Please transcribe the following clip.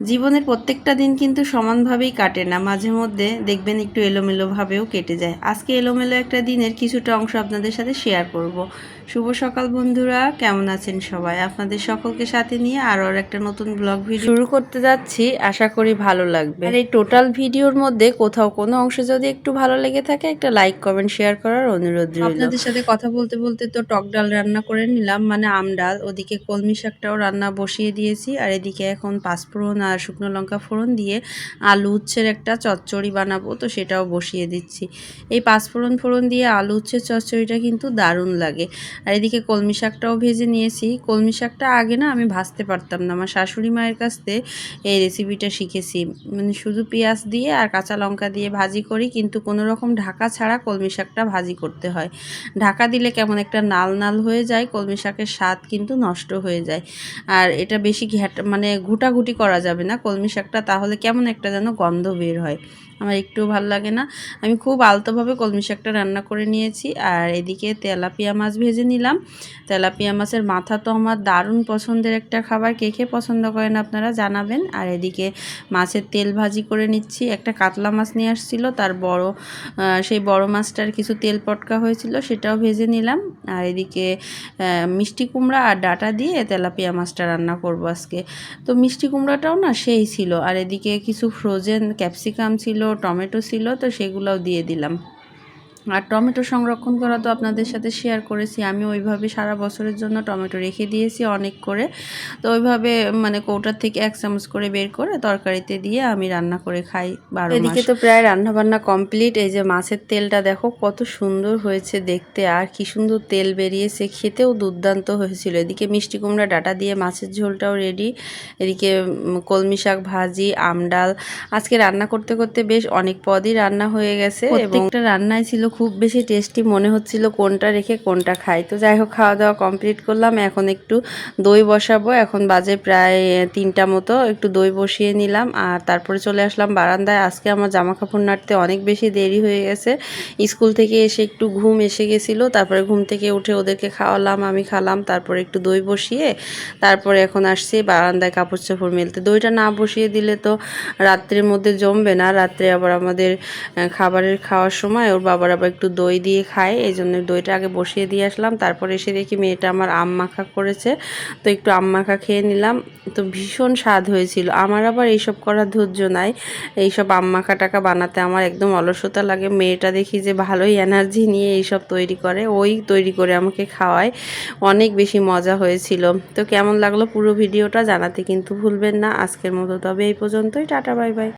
জীবনের প্রত্যেকটা দিন কিন্তু সমানভাবেই কাটে না। মাঝে মধ্যে দেখবেন একটু এলোমেলোভাবেও কেটে যায়। আজকে এলোমেলো একটা দিনের কিছুটা অংশ আপনাদের সাথে শেয়ার করব। শুভ সকাল বন্ধুরা কেমন আছেন সবাই? আপনাদের সকলকে সাথে নিয়ে আরও একটা নতুন ব্লগ ভিডিও শুরু করতে যাচ্ছি। আশা করি ভালো লাগবে। আর এই টোটাল ভিডিওর মধ্যে কোথাও কোনো অংশ যদি একটু ভালো লেগে থাকে একটা লাইক কমেন্ট শেয়ার করার অনুরোধ রইল। আপনাদের সাথে কথা বলতে বলতে তো টক ডাল রান্না করে নিলাম। মানে আম ডাল ওদিকে কলমি শাকটাও রান্না বসিয়ে দিয়েছি। আর এদিকে এখন পাঁচফোড়ন আর শুকনো লঙ্কা ফোড়ন দিয়ে আলু উচ্ছের একটা চচ্চড়ি বানাবো, তো সেটাও বসিয়ে দিচ্ছি। এই পাঁচফোড়ন ফোড়ন দিয়ে আলু উচ্ছের চচ্চড়িটা কিন্তু দারুণ লাগে। আর এদিকে কলমি শাকটাও ভেজে নিয়েছি। কলমি শাকটা আগে না আমি ভাজতে পারতাম না। আমার শাশুড়ি মায়ের কাছ থেকে এই রেসিপিটা শিখেছি। মানে শুধু পেঁয়াজ দিয়ে আর কাঁচা লঙ্কা দিয়ে ভাজি করি, কিন্তু কোনো রকম ঢাকা ছাড়া কলমি শাকটা ভাজি করতে হয়। ঢাকা দিলে কেমন একটা নাল নাল হয়ে যায়, কলমি শাকের স্বাদ কিন্তু নষ্ট হয়ে যায়। আর এটা বেশি ঘ্যাট মানে ঘুটাঘুটি করা যাবে না, কলমি শাকটা তাহলে কেমন একটা যেন গন্ধ বের হয়। আমার একটুও ভালো লাগে না। আমি খুব আলতোভাবে কলমি শাকটা রান্না করে নিয়েছি আর এদিকে তেলাপিয়া মাছ ভেজে নিলাম। তেলাপিয়া মাছের মাথা তো আমার দারুণ পছন্দের একটা খাবার। কে খেয়ে পছন্দ করেন আপনারা জানাবেন। আর এদিকে মাছের তেল ভাজি করে নিচ্ছি। একটা কাতলা মাছ নিয়ে আসছিল, তার বড় সেই বড় মাছটার কিছু তেল পটকা হয়েছিল, সেটাও ভেজে নিলাম। আর এদিকে মিষ্টি কুমড়া আর ডাটা দিয়ে তেলাপিয়া মাছটা রান্না করব আজকে। তো মিষ্টি কুমড়াটাও না সেই ছিল। আর এদিকে কিছু ফ্রোজেন ক্যাপসিকাম ছিল টমেটো ছিল তো সেগুলোও দিয়ে দিলাম। আর টমেটো সংরক্ষণ করা তো আপনাদের সাথে শেয়ার করেছি। আমি ওইভাবে সারা বছরের জন্য টমেটো রেখে দিয়েছি অনেক করে। তো ওইভাবে মানে কৌটার থেকে এক চামচ করে বের করে তরকারিতে দিয়ে আমি রান্না করে খাই বারো এদিকে তো প্রায় রান্না বান্না কমপ্লিট এই যে মাছের তেলটা দেখো কত সুন্দর হয়েছে দেখতে। আর কি সুন্দর তেল বেরিয়েছে। খেতেও দুর্দান্ত হয়েছিল। এদিকে মিষ্টি কুমড়া ডাটা দিয়ে মাছের ঝোলটাও রেডি এদিকে কলমি শাক ভাজি আমডাল আজকে রান্না করতে করতে বেশ অনেক পদই রান্না হয়ে গেছে এবং একটা রান্নায় ছিল খুব বেশি টেস্টি মনে হচ্ছিল কোনটা রেখে কোনটা খাই। তো যাই হোক খাওয়া দাওয়া কমপ্লিট করলাম। এখন একটু দই বসাবো। এখন বাজে প্রায় তিনটা মতো। একটু দই বসিয়ে নিলাম আর তারপরে চলে আসলাম বারান্দায়। আজকে আমার জামা কাপড় নাড়তে অনেক বেশি দেরি হয়ে গেছে। স্কুল থেকে এসে একটু ঘুম এসে গেছিল। তারপরে ঘুম থেকে উঠে ওদেরকে খাওয়ালাম, আমি খালাম। তারপরে একটু দই বসিয়ে তারপরে এখন আসছি বারান্দায় কাপড় চাপড় মেলতে। দইটা না বসিয়ে দিলে তো রাত্রের মধ্যে জমবে না। রাত্রে আবার আমাদের খাবারের খাওয়ার সময় ওর বাবার আবার একটু দই দিয়ে খায় এই জন্য দইটা আগে বসিয়ে দিয়ে আসলাম। তারপর এসে দেখি মেয়েটা আমার আম মাখা করেছে, তো একটু আম মাখা খেয়ে নিলাম। তো ভীষণ স্বাদ হয়েছিল। আমার আবার এইসব করার ধৈর্য নাই। এইসব আম মাখা টাকা বানাতে আমার একদম অলসতা লাগে। মেয়েটা দেখি যে ভালোই এনার্জি নিয়ে এইসব তৈরি করে, ওই তৈরি করে আমাকে খাওয়ায়। অনেক বেশি মজা হয়েছিল। তো কেমন লাগল পুরো ভিডিওটা জানাতে কিন্তু ভুলবেন না। আজকের মতো তবে এই পর্যন্তই। Tata, bye bye.